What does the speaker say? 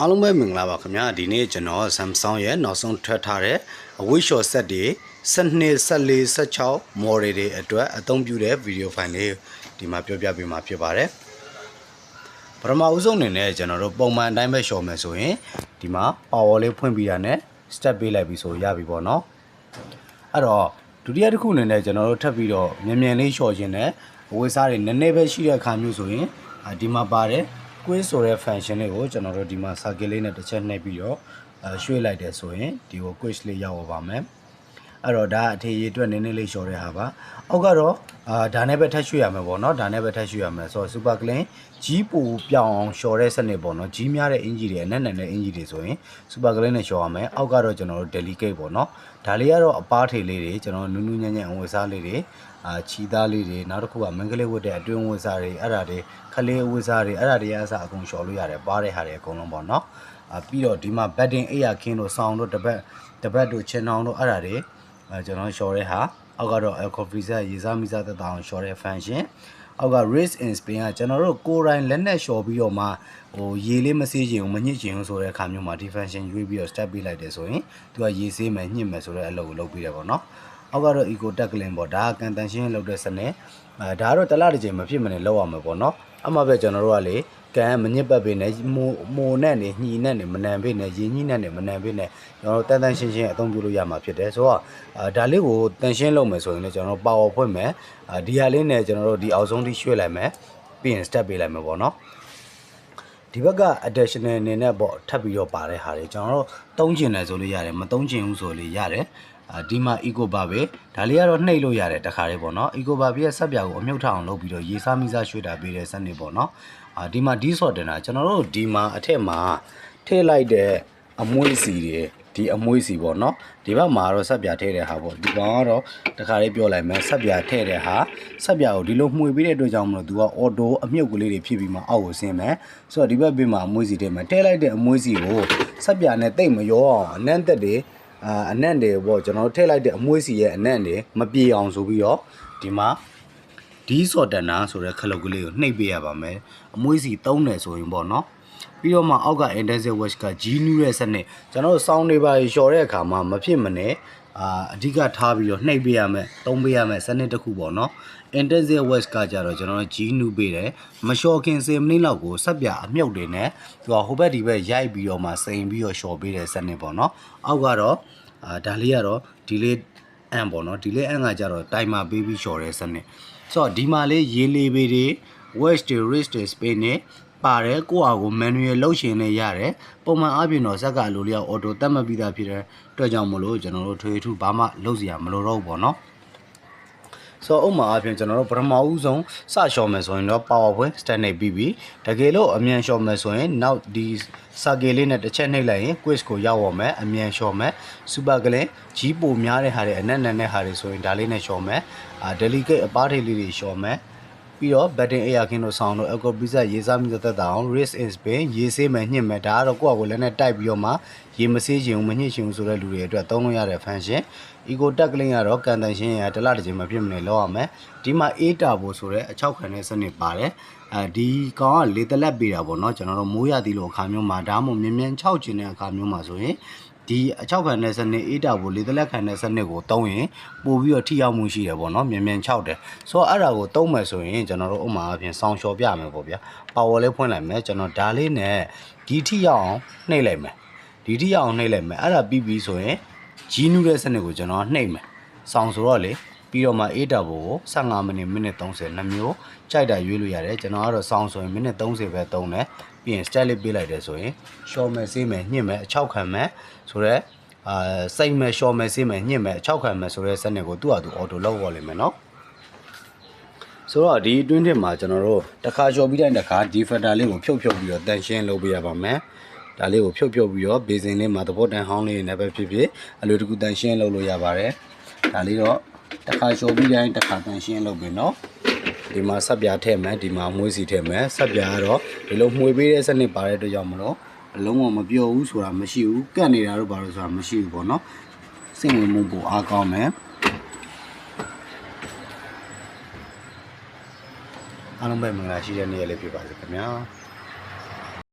အားလုံးပဲမင်္ဂလာပါခင်ဗျာဒီနေ့ကျွန်တော် Samsung ရဲ့နောက်ဆုံးထွက်ထားတဲ့အဝိရှော့ဆက်တွေ12 14 16 model တွေအတွက်အသုံးပြုတဲ့ဗီဒီယိုဖိုင်လေးဒီမှာပြောပြပေးမှာဖြစ်ပါတယ်ပထမဦးဆုံးအနေနဲ့ကျွန်တော်တို့ပုံမှန်အတိုင်းပဲရှော့မယ်ဆိုရင်ဒီမှာ power လေးဖွင့်ပြီးတာနဲ့ step ပေးလိုက်ပြီဆိုရပြီပေါ့နော်အဲ့တော့ဒုတိယတစ်ခုအနေနဲ့ကျွန်တော်တို့ထပ်ပြီးတော့မြန်မြန်လေးရှော့ခြင်းနဲ့အဝိစားတွေနည်းနည်းပဲရှိတဲ့အခါမျိုးဆိုရင်အာဒီမှာပါတယ် quiz ဆိုတဲ့ function လေးကိုကျွန်တော်တို့ဒီမှာ circle လေးနဲ့တစ်ချက်နှိပ်ပြီးတော့အဲရွှေ့လိုက်တယ်ဆိုရင်ဒီကို quiz လေးရောက်ပါမယ် အဲ့တော့ဒါအထေရအတွက်နည်းနည်းလေးလျှော်တဲ့ဟာပါအောက်ကတော့အာဒါနဲ့ပဲထပ်ရွှေ့ရမယ်ပေါ့နော်ဒါနဲ့ပဲထပ်ရွှေ့ရမယ်ဆိုတော့ super clean ကြီးပူပြောင်းအောင်လျှော်တဲ့စနစ်ပေါ့နော်ကြီးများတဲ့အင်ဂျီတွေအနက်နက်တဲ့အင်ဂျီတွေဆိုရင် super clean နဲ့လျှော်ရမယ်အောက်ကတော့ကျွန်တော်တို့ delicate ပေါ့နော်ဒါလေးကတော့အပားထေလေးတွေကျွန်တော်နူးနူးညံ့ညံ့အဝတ်စားလေးတွေအာခြီသားလေးတွေနောက်တစ်ခုကမင်္ဂလေးဝတ်တဲ့အတွင်းဝတ်စားတွေအဲ့ဒါတွေခလေးဝတ်စားတွေအဲ့ဒါတွေအစားအကုန်လျှော်လို့ရတယ်ပါးတဲ့ဟာတွေအကုန်လုံးပေါ့နော်အာပြီးတော့ဒီမှာ batting အိယာခင်းတို့ဆောင်းတို့တပတ်တပတ်တို့ချင်အောင်တို့အဲ့ဒါတွေ အဲကျွန်တော်လျှော်တဲ့ဟာအောက်ကတော့ alcohol freezer ရေစားမိစားသက်သာအောင်လျှော်တဲ့ function အောက်က race in spain ကကျွန်တော်တို့ကိုယ်တိုင်လက်နဲ့လျှော်ပြီးတော့မှဟိုရေလေးမစေးချင်ဘူးမညစ်ချင်ဘူးဆိုတဲ့အခါမျိုးမှာဒီ function ရွေးပြီးတော့ step ပေးလိုက်တယ်ဆိုရင်သူကရေစေးမယ်ညှစ်မယ်ဆိုတဲ့အလုပ်ကိုလုပ်ပြီးတယ်ပေါ့နော်အောက်ကတော့ eco tech clean ပေါ့ဒါကကန်တန်ရှင်းလုပ်တဲ့စနစ်အဲဒါကတော့တစ်လတစ်ချိန်မဖြစ်မနေလုပ်ရမှာပေါ့နော်အမှပဲကျွန်တော်တို့ကလေ ကန်မညစ်ပတ်ပေးနေမိုးမိုးနဲ့နေညှီနဲ့နေမနံပေးနေရေညှိနဲ့နေမနံပေးနေကျွန်တော်တို့တန်တန်ရှင်းရှင်းအသုံးပြုလို့ရမှာဖြစ်တယ်ဆိုတော့အာဒါလေးကိုတန်ရှင်းလုပ်မယ်ဆိုရင်လည်းကျွန်တော်တို့ power ဖွင့်မယ်အာဒီဟာလေးနဲ့ကျွန်တော်တို့ဒီအောက်ဆုံးထိရွှေ့လိုက်မယ်ပြီးရင် step ပေးလိုက်မယ်ပေါ့နော်ဒီဘက်က additional အနေနဲ့ပေါ့ထပ်ပြီးတော့ပါတဲ့ဟာတွေကျွန်တော်တို့သုံးကျင်တယ်ဆိုလို့ရတယ်မသုံးကျင်ဘူးဆိုလို့ရတယ်အာ ဒီမှာ eco bar ပဲဒါလေးကတော့နှိပ်လို့ရတယ်တခါလေးပေါ့နော် eco bar ရဲ့ဆက်ပြာကိုအမြုပ်ထအောင်လုပ်ပြီးတော့ရေစားမိစားရွှေ့တာပေးတဲ့စနစ်ပေါ့နော်အာဒီမှာ D sort တင်တာကျွန်တော်တို့ဒီမှာအထက်မှာထည့်လိုက်တဲ့အမွှေးစီတွေဒီအမွှေးစီပေါ့နော်ဒီဘက်မှာတော့ဆက်ပြာထည့်တဲ့ဟာပေါ့ဒီကောင်ကတော့တခါလေးပြောလိုက်မယ်ဆက်ပြာထည့်တဲ့ဟာဆက်ပြာကိုဒီလိုမှွေပေးတဲ့အတွက်ကြောင့်မလို့ तू က auto အမြုပ်ကလေးတွေဖြစ်ပြီးမှအောက်ကိုဆင်းမယ်ဆိုတော့ဒီဘက်ပြင်မှာအမွှေးစီထည့်မယ်ထည့်လိုက်တဲ့အမွှေးစီကိုဆက်ပြာနဲ့တိတ်မရောအောင်အနံ့သက်တွေ အာအနံ့တွေပေါ့ကျွန်တော်တို့ထည့်လိုက်တဲ့အမွှေးစီရဲ့အနံ့တွေမပြေအောင်ဆိုပြီးတော့ဒီမှာဒီစော်တနာဆိုတဲ့ခလုတ်ကလေးကိုနှိပ်ပေးရပါမယ်အမွှေးစီသုံးတယ်ဆိုရင်ပေါ့နော်ပြီးတော့မှအောက်က intensive watch က G new ရဲ့စနစ်ကျွန်တော်တို့စောင်းနေပါလျှော်တဲ့အခါမှာမဖြစ်မနဲ့ အာအဓိကထားပြီးတော့နှိပ်ပေးရမယ်သုံးပေးရမယ်စနစ်တစ်ခုပေါ့နော် intensive watch ကကြတော့ကျွန်တော်တို့ G new ပေးတယ်မလျှော်ခင်10မိနစ်လောက်ကိုဆက်ပြအမြုပ်တွေနဲ့သူကဟိုဘက်ဒီဘက်ရိုက်ပြီးတော့မှစိန်ပြီးတော့လျှော်ပေးတဲ့စနစ်ပေါ့နော်အောက်ကတော့အာဒါလေးကတော့ဒီလေးအန်ပေါ့နော်ဒီလေးအန်ကကြတော့တိုင်မာပေးပြီးလျှော်တဲ့စနစ်ဆိုတော့ဒီမှာလေးရေလေးပေတွေ watch တွေ wrist တွေ spain တွေ ပါတယ်ကိုယ့်အကို manual လုပ်ရှင်နဲ့ရတယ်ပုံမှန်အပြင်တော့ဇက်ကလိုလျောက် auto တတ်မှတ်ပြီးသားဖြစ်တဲ့အတွက်ကြောင့်မလို့ကျွန်တော်တို့ထွေထူးဘာမှလုပ်စရာမလိုတော့ဘူးပေါ့နော်ဆိုတော့ဥပမာအပြင်ကျွန်တော်တို့ပထမဦးဆုံးစလျှော်မယ်ဆိုရင်တော့ PowerPoint standard ပြီးပြီတကယ်လို့အမြန်လျှော်မယ်ဆိုရင်နောက်ဒီ circle လေးနဲ့တစ်ချက်နှိပ်လိုက်ရင် quiz ကိုရောက်အောင်မယ်အမြန်လျှော်မယ် super clean ကြီးပိုများတဲ့ဟာတွေအနက်နက်တဲ့ဟာတွေဆိုရင်ဒါလေးနဲ့လျှော်မယ်အာ delicate အပားထိလေးတွေလျှော်မယ် ပြီးတော့ batting air ခင်းတို့ဆောင်းတို့ alcohol pizza ရေးစားမိသက်တာအောင် risk in spain ရေးဆေးမယ်ညှစ်မယ်ဒါကတော့ကိုယ့်အကိုလည်းနဲ့တိုက်ပြီးတော့မှရေမဆေးချင်ဘူးမညှစ်ချင်ဘူးဆိုတဲ့လူတွေအတွက်သုံးလို့ရတဲ့ function eco tech link ကတော့ကန်တန်ရှင်းရတလတစ်ချိန်မဖြစ်မနေလောက်ရမယ်ဒီမှာ A turbo ဆိုတဲ့အချောက်ခံတဲ့စနစ်ပါတယ်အဲဒီကောင်ကလေတလက်ပေးတာပေါ့နော်ကျွန်တော်တို့မိုးရသည်လို့အခါမျိုးမှာဒါမှမဟုတ်မြ мян 6ကျင်တဲ့အခါမျိုးမှာဆိုရင် ဒီအချောက်ခံတဲ့စနစ်အေးတာကိုလေတလက်ခံတဲ့စနစ်ကိုတုံးရင်ပို့ပြီးတော့ထိရောက်မှုရှိတယ်ပေါ့နော်မြန်မြန်6တယ်ဆိုတော့အဲ့ဒါကိုတုံးမယ်ဆိုရင်ကျွန်တော်တို့ဥမာအပြင်ဆောင်းလျှော်ပြမယ်ပေါ့ဗျာပါဝါလေးဖွင့်လိုက်မယ်ကျွန်တော်ဒါလေးနဲ့ဒီထိရောက်အောင်နှိပ်လိုက်မယ်ဒီထိရောက်အောင်နှိပ်လိုက်မယ်အဲ့ဒါပြီးပြီဆိုရင်ဂျီနူးတဲ့စနစ်ကိုကျွန်တော်နှိပ်မယ်ဆောင်းဆိုတော့လေ ပြီးတော့မှအေးတာဘိုကို15မိနစ်မိနစ်30နှစ်မျိုးကြိုက်တာရွေးလို့ရတယ်ကျွန်တော်ကတော့ဆောင်းဆိုရင်မိနစ်30ပဲသုံးတယ်ပြီးရင် style လေးပေးလိုက်တယ်ဆိုရင်ရှော့မယ်ဆေးမယ်ညှစ်မယ်အချောက်ခံမယ်ဆိုတော့အာစိတ်မယ်ရှော့မယ်ဆေးမယ်ညှစ်မယ်အချောက်ခံမယ်ဆိုတဲ့စနစ်ကိုသူ့ဟာသူ auto လောက်ပေါ်လိမ့်မယ်နော်ဆိုတော့ဒီအတွင်းထဲမှာကျွန်တော်တို့တစ်ခါလျှော်ပြီးတိုင်းတစ်ခါဒီ factor လေးကိုဖြုတ်ဖြုတ်ပြီးတော့တန်ရှင်းလုပ်ပေးရပါမယ်ဒါလေးကိုဖြုတ်ဖြုတ်ပြီးတော့ဘေစင်လေးမှာသဘောတန်ဟောင်းလေးနဲ့ပဲဖြစ်ဖြစ်အလိုတကူတန်ရှင်းလုပ်လို့ရပါတယ်ဒါလေးတော့ တစ်ခါလျှော်ပြီးတိုင်းတစ်ခါတန်ရှင်းလုပ်ပြီနော်ဒီမှာဆက်ပြားထည့်မယ်ဒီမှာမွေးစီထည့်မယ်ဆက်ပြားကတော့ဒီလိုမှွေပေးတဲ့စနစ်ပါတဲ့အတွက်ကြောင့်မလို့အလုံးဝမပြောဘူးဆိုတာမရှိဘူးကတ်နေတာတော့ဘာလို့ဆိုတာမရှိဘူးပေါ့နော်စိတ်ဝင်မှုပိုအားကောင်းမယ်အားလုံးပဲမင်္ဂလာရှိတဲ့နေ့ရက်လေးဖြစ်ပါစေခင်ဗျာ